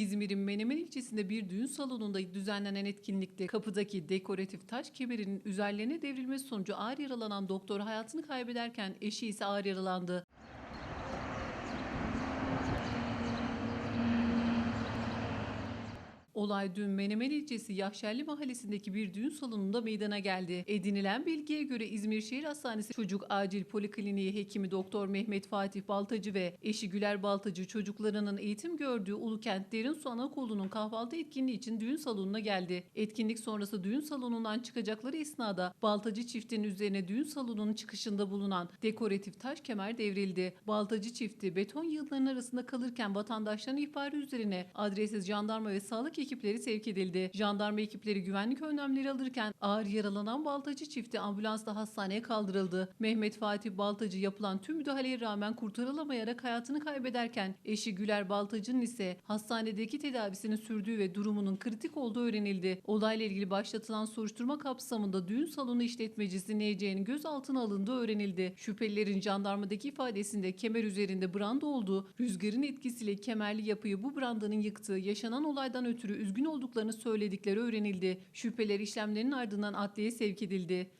İzmir'in Menemen ilçesinde bir düğün salonunda düzenlenen etkinlikte kapıdaki dekoratif taş kemerinin üzerlerine devrilmesi sonucu ağır yaralanan doktor hayatını kaybederken eşi ise ağır yaralandı. Olay dün Menemen ilçesi Yahşerli mahallesindeki bir düğün salonunda meydana geldi. Edinilen bilgiye göre İzmir Şehir Hastanesi Çocuk Acil Polikliniği hekimi Doktor Mehmet Fatih Baltacı ve eşi Güler Baltacı çocuklarının eğitim gördüğü Ulukent Derin Su Anaokulu'nun kahvaltı etkinliği için düğün salonuna geldi. Etkinlik sonrası düğün salonundan çıkacakları esnada Baltacı çiftinin üzerine düğün salonunun çıkışında bulunan dekoratif taş kemer devrildi. Baltacı çifti beton yığınlarının arasında kalırken vatandaşların ihbarı üzerine adresiz jandarma ve sağlık ekipleri sevk edildi. Jandarma ekipleri güvenlik önlemleri alırken ağır yaralanan Baltacı çifti ambulansla hastaneye kaldırıldı. Mehmet Fatih Baltacı yapılan tüm müdahaleye rağmen kurtarılamayarak hayatını kaybederken eşi Güler Baltacı'nın ise hastanedeki tedavisini sürdüğü ve durumunun kritik olduğu öğrenildi. Olayla ilgili başlatılan soruşturma kapsamında düğün salonu işletmecisi NC'nin gözaltına alındığı öğrenildi. Şüphelilerin jandarmadaki ifadesinde kemer üzerinde branda olduğu, rüzgarın etkisiyle kemerli yapıyı bu brandanın yıktığı, yaşanan olaydan ötürü üzgün olduklarını söyledikleri öğrenildi. Şüpheler işlemlerinin ardından adliyeye sevk edildi.